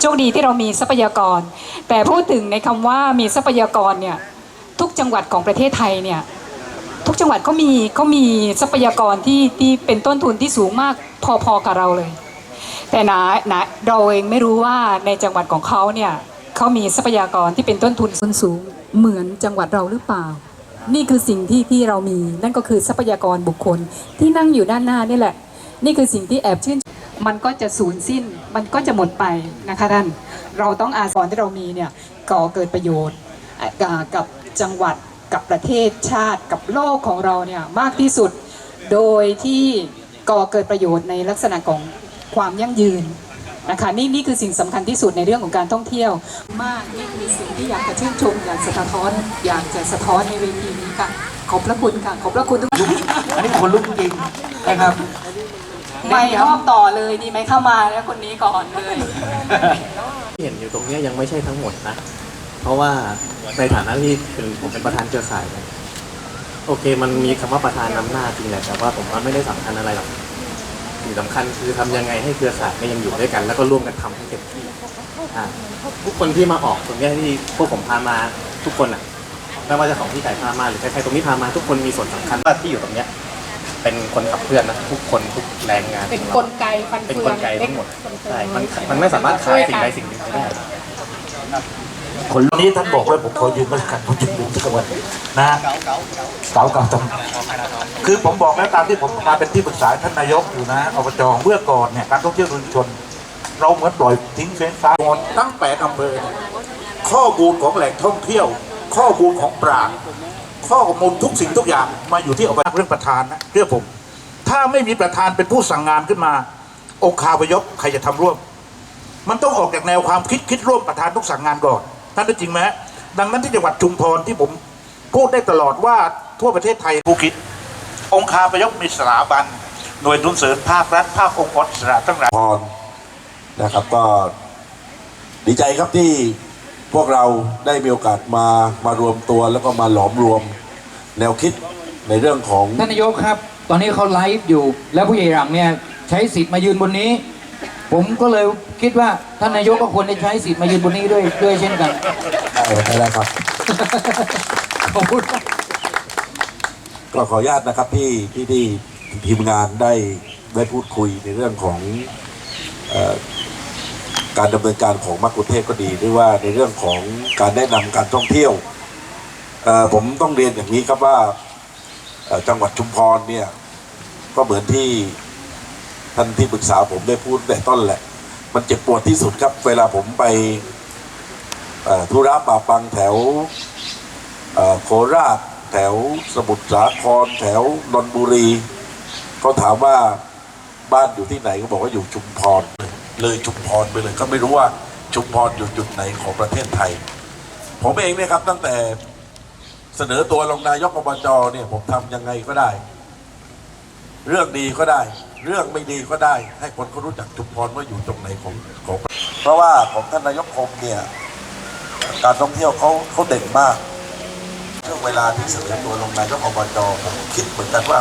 โชคดีที่เรามีทรัพยากร แต่พูดถึงในคำว่ามีทรัพยากรเนี่ยทุกจังหวัดของประเทศไทยเนี่ยทุกจังหวัดเขามีเขามีทรัพยากรที่ที่เป็นต้นทุนที่สูงมากพอๆกับเราเลย แต่นะนะเราเองไม่รู้ว่าในจังหวัดของเขาเนี่ยเขามีทรัพยากรที่เป็นต้นทุนสูงเหมือนจังหวัดเราหรือเปล่า นี่คือสิ่งที่ที่เรามีนั่นก็คือทรัพยากรบุคคลที่นั่งอยู่ด้านหน้านี่แหละ นี่คือสิ่งที่แอบชื่น มันก็จะสูญสิ้น มันก็จะหมดไปนะคะท่าน เราต้องอาสอนที่เรามีเนี่ยก่อเกิดประโยชน์กับจังหวัดกับประเทศชาติกับโลกของเราเนี่ยมากที่สุด โดยที่ก่อเกิดประโยชน์ในลักษณะของความยั่งยืนนะคะนี่นี่คือสิ่งสำคัญที่สุดในเรื่องของการท่องเที่ยว มากนี่คือสิ่งที่อยากจะชื่นชมอยากสะท้อนอยากจะสะท้อนในเวทีนี้ค่ะขอบพระคุณค่ะขอบพระคุณทุกท่านอันนี้คนลุกจริงนะครับ ไม่รอบต่อเลยดีไหมเข้ามาแล้วคนนี้ก่อนเลยที่เห็นอยู่ตรงเนี้ยยังไม่ใช่ทั้งหมดนะ เพราะว่าในฐานะที่เป็นผมเป็นประธานเครือข่ายเนี่ยโอเค มันมีคำว่าประธานนำหน้าจริงแหละแต่ว่าผมว่าไม่ได้สำคัญอะไรหรอกสิ่งสำคัญคือทำยังไงให้เครือข่ายเนี่ยยังอยู่ด้วยกัน แล้วก็ร่วมกันทำให้เต็มที่อ่าทุกคนที่มาออกตรงเนี้ยที่พวกผมพามาทุกคนอะไม่ว่าจะของที่จ่ายพามาหรือใครๆตรงนี้พามาทุกคนมีส่วนสำคัญว่าที่อยู่ตรงเนี้ย เป็นคนขับเคลื่อนนะทุกคนทุกแรงงาน เป็นของกราลไกฟันเป็นเฟืกองลไกทั้งหมดเป็นกลไกใช่มันมันไม่สามารถขายสิ่งใดสิ่งหนึ่งไปได้คนนี้ท่านบอกว่าผมขอยืมมาขันผมจะดูสักวันนะเก่าเก่าตรงคือผมบอกแล้วตามที่ผมมาเป็นที่ปรึกษาท่านนายกอยู่นะอบจเมื่อก่อนเนี่ยการท่องเที่ยวชุมชน เราเหมือนปล่อยทิ้งเฟ้นฟ้าหมดตั้งแปดอำเภอเนี่ยข้อมูลของแหล่งท่องเที่ยว ข้อมูลของปราณ ข้อมูลทุกสิ่งทุกอย่างมาอยู่ที่อบจเรื่องประธานนะเรื่องผม ถ้าไม่มีประธานเป็นผู้สั่งงานขึ้นมา องคาพยพใครจะทำร่วม มันต้องออกจากแนวความคิดคิดร่วมประธานต้องสั่งงานก่อนท่านได้จริงไหมดังนั้นที่จังหวัดชุมพรที่ผมพูดได้ตลอดว่าทั่วประเทศไทยผู้คิด องคาพยพมีสถาบันหน่วยทุนเสริมภาครัฐภาคองค์กรอิสระทั้งหลายพรนะครับก็ดีใจครับที่ พวกเราได้มีโอกาสมามารวมตัวแล้วก็มาหลอมรวมแนวคิดในเรื่องของ ท่านนายกครับ ตอนนี้เขาไลฟ์อยู่ แล้วผู้ใหญ่หลังเนี่ยใช้สิทธิ์มายืนบนนี้ ผมก็เลยคิดว่าท่านนายกก็ควรได้ใช้สิทธิ์มายืนบนนี้ด้วยด้วยเช่นกัน ได้แล้วครับ ขอบคุณก็ขออนุญาตนะครับที่ที่ที่ทีมงานได้ได้พูดคุยในเรื่องของเอ่อ การดำเนินการของมักคุเทศก็ดีหรือว่าในเรื่องของการแนะนำการท่องเที่ยวผมต้องเรียนอย่างนี้ครับว่าจังหวัดชุมพรเนี่ยก็เหมือนที่ท่านที่ปรึกษาผมได้พูดแต่ต้นแหละ มันเจ็บปวดที่สุดครับ เวลาผมไปธุระป่าปังแถวโคราช แถวสมุทรสาคร แถวนนทบุรีเขาถามว่าบ้านอยู่ที่ไหนก็บอกว่าอยู่ชุมพร เลยชุมพรไปเลย ก็ไม่รู้ว่าชุมพรอยู่จุดไหนของประเทศไทย ผมเองเนี่ยครับตั้งแต่เสนอตัวลงนายกอบจเนี่ยผมทำยังไงก็ได้ เรื่องดีก็ได้ เรื่องไม่ดีก็ได้ ให้คนเขารู้จักชุมพรว่าอยู่ตรงไหนของของเพราะว่าของท่านนายกคมเนี่ยการท่องเที่ยวเขาเขาเด่นมากช่วงเวลาที่เสนอตัวลงนายกอบจผมคิดเหมือนกันว่า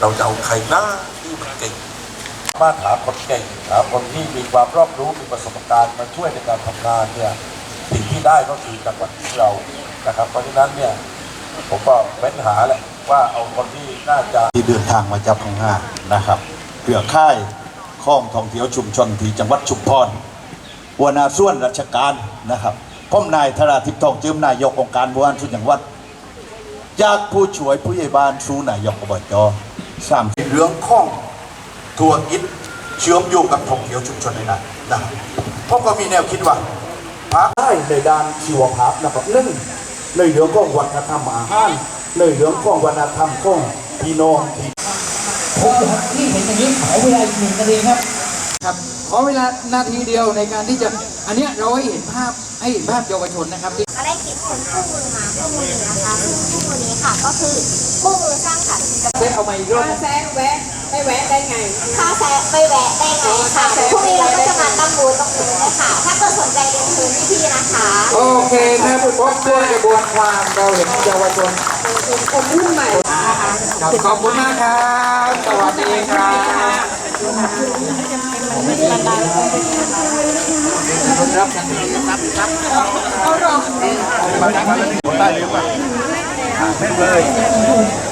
เราจะเอาใครหน้าที่มันเก่ง มาหาคนเก่งหาคนที่มีความรอบรู้มีประสบการณ์มาช่วยในการทำงานเนี่ยสิ่งที่ได้ก็คือจังหวัดที่เรานะครับ เพราะฉะนั้นเนี่ยผมก็เว้นหาแหละว่าเอาคนที่น่าจะที่เดินทางมาจากพังงานะครับเพื่อค่ายข้องท่องเที่ยวชุมชนที่จังหวัดชุมพรหัวหน้าส่วนราชการนะครับพ่อมนายธราทิพย์ทองเจิมนายกองค์การบริหารส่วนจังหวัดจากผู้ช่วยผู้ใหญ่บ้านสู่นายกอบจสามเรื่องข้อง ทัวร์กิจเชื่อมโยงกับท่องเที่ยวชุมชนในนั้นนะครับผมก็มีแนวคิดว่าพาได้ในด้านชีวภาพนะครับหนึ่งในเรื่องของวัฒนธรรมอาหารในเรื่องของวัฒนธรรมของพี่น้องที่ผมที่เห็นอย่างนี้ขอเวลาอีกหนึ่งนาทีครับครับขอเวลานาทีเดียวในการที่จะอันเนี้ยเราให้เห็นภาพให้เห็นภาพเยาวชนนะครับที่ก็ได้คิดค้นคู่มือมาคู่มือหนึ่งนะคะซึ่งคู่มือนี้ค่ะก็คือคู่มือสร้างสรรค์กิจกรรมได้เอามาอีกรอบถ้าแซงแวะ ไม่แวะได้ไงค่าแซะไปแวะได้ไงค่ะพรุ่งนี้เราก็จะมาตั้งบูธตรงนี้เลยค่ะ ถ้าเกิดสนใจเรียนเชิญพี่ๆนะคะ โอเคนะพบด้วยกระบวนความเราเห็นเยาวชนคนรุ่นใหม่ครับขอบคุณมากครับสวัสดีครับครับได้เลยป่ะแม่เลย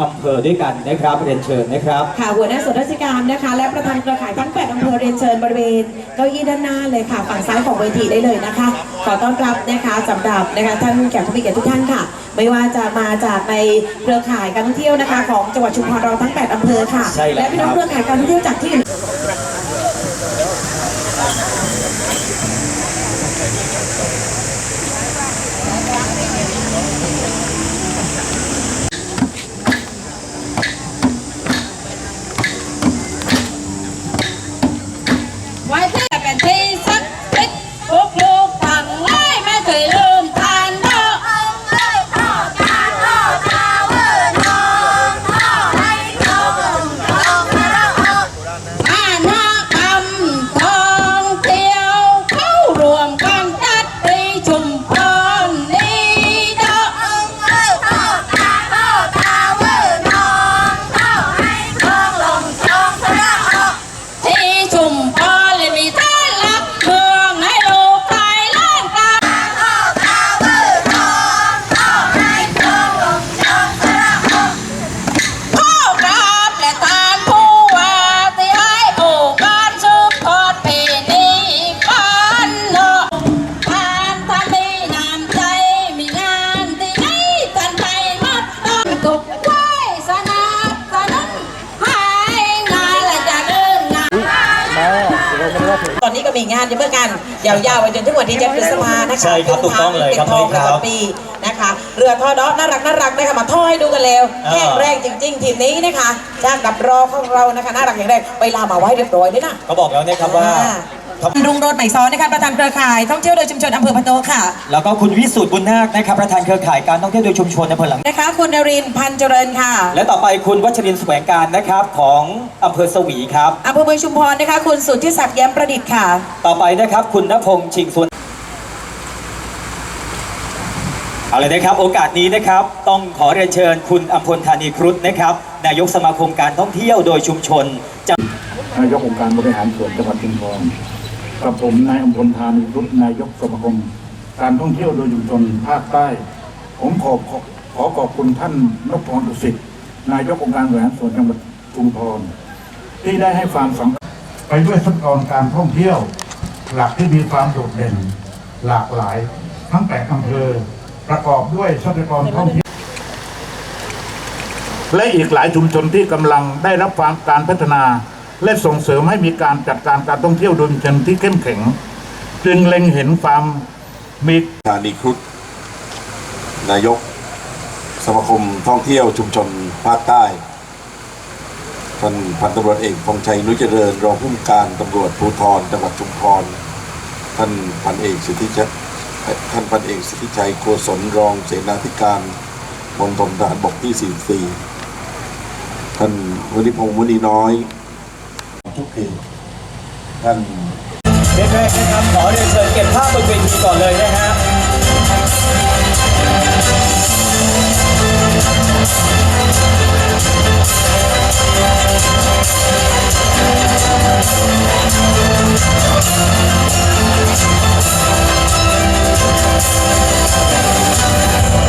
อำเภอด้วยกันนะครับเรียนเชิญนะครับ ค่ะหัวหน้าส่วนราชการนะคะ และประธานเครือข่ายทั้ง 8 อำเภอเรียนเชิญบริเวณเก้าอี้ด้านหน้าเลยค่ะ ฝั่งซ้ายของเวทีได้เลยนะคะ ขอต้อนรับนะคะสำหรับนะคะท่านแขกผู้มีเกียรติทุกท่านค่ะ ไม่ว่าจะมาจากในเครือข่ายการท่องเที่ยวนะคะ ของจังหวัดชุมพรเราทั้ง 8 อำเภอค่ะ ใช่แล้ว และพี่น้องเครือข่ายการท่องเที่ยวจากที่อื่น อนนี้ก็มีงานอยู่เหมื่อนกันยาวๆไปจนถึงวันที่เจ็ดพฤษภานะคะใช่ครับถูกต้องเลยครับป็นทองครับตลอดปีนะคะ เรือทอดอน่ารักน่ารักนะคะมาท่อให้ดูกันแล้วอ่าแข็งแรงจริง ๆ ทีมนี้นะคะจากดับรอของเรานะคะน่ารักอย่างแรงเวลามาไว้เรียบร้อยด้วยนะเขาบอกแล้วนะครับว่า รุ่งโรจน์ใหม่ซ้อนนะคะประธานเครือข่ายท่องเที่ยวโดยชุมชนอำเภอพะโตค่ะแล้วก็คุณวิสุทธิ์บุญนาคนะครับประธานเครือข่ายการท่องเที่ยวโดยชุมชนอำเภอหลัง นะคะคุณนรินทร์พันธ์เจริญค่ะและต่อไปคุณวัชรินทร์แสวงการนะครับของอำเภอสวีครับ อำเภอเมืองชุมพรนะคะคุณสุทธิศักดิ์แย้มประดิษฐ์ค่ะ ต่อไปนะครับคุณณพงษ์ชิงสวนเอาเลยนะครับโอกาสนี้นะครับ ต้องขอเรียนเชิญคุณอำพลธานีครุฑนะครับ นายกสมาคมการท่องเที่ยวโดยชุมชนจัง นายกองค์การบริหารส่วนจังหวัดชุมพร กับผมนายอำพลธานีรุตนายกสมาคม การท่องเที่ยวโดยชุมชนภาคใต้ ผมขอขอขอขอบคุณท่านนพพรดุสิตนายกองค์การบริหารส่วนจังหวัดชุมพรที่ได้ให้ความสำคัญไปด้วยทรัพยากรการท่องเที่ยว หลักที่มีความโดดเด่น หลากหลาย ทั้งแปดอำเภอประกอบด้วยทรัพยากรท่องเที่ยวและอีกหลายชุมชนที่กำลังได้รับฟังการพัฒนา และส่งเสริมให้มีการจัดการการท่องเที่ยวโดยชุมชนที่เข้มแข็ง จึงเล็งเห็นความมีธานีครุฑนายก สมาคมท่องเที่ยวชุมชนภาคใต้ท่านพันตำรวจเอกพงษ์ชัยนุยเจริญรองผู้การตำรวจภูธรจังหวัดชุมพรท่านพันเอกสิทธิชัยท่านพันเอกสิทธิชัยโกศลรองเสนาธิการมณฑลทหารบกที่ 44 ท่านวณิพงษ์มุนีน้อย ทุกเขตท่านแรกๆนะครับขอเรียนเชิญเก็บภาพบนเวทีก่อนเลยนะฮะ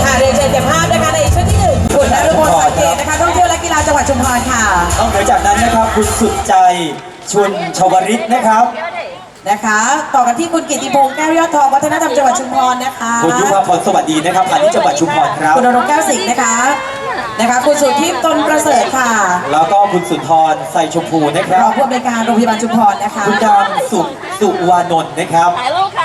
ค่ะเรียนเชิญเก็บภาพนะคะในชุดที่หนึ่งคุณนฤพลสายเกตนะคะท่องเที่ยวและกีฬาจังหวัดชุมพรค่ะนอกเหนือจากนั้นนะครับคุณสุดใจ ชวนชวริตนะครับนะคะ ต่อกันที่คุณกิติพงษ์แก้วยอดทองวัฒนธรรมจังหวัดชุมพรนะคะคุณยุพพรสวัสดีนะครับผ่านที่จังหวัดชุมพรครับคุณนรงค์แก้วสิงห์นะคะ นะคะคุณสุทธิพย์ตนประเสริฐค่ะแล้วก็คุณสุนทรไซชมพูนะครรัอบงผู้อำนวยการโรงพยาบาลชุมพรนะคะคุณดำสุสุวานนท์นะครับ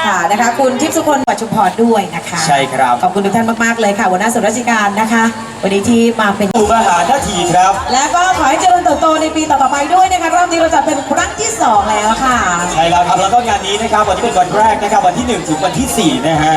ค่ะนะคะ คุณทิพย์สุคนจังหวัดชุมพรด้วยนะคะใช่ครับ ขอบคุณทุกท่านมากๆเลยค่ะหัวหน้าส่วนราชการนะคะ วันนี้ที่มาเป็นดูมหานาทีครับ และก็ขอให้เจริญเติบโตในปีต่อๆไปด้วยนะคะรอบนี้เราจัดเป็นครั้งที่สองแล้วค่ะ ใช่แล้วครับ แล้วก็งานนี้นะครับวันนี้เป็นวันแรกนะครับ วันที่ 1 ถึงวันที่ 4 นะฮะ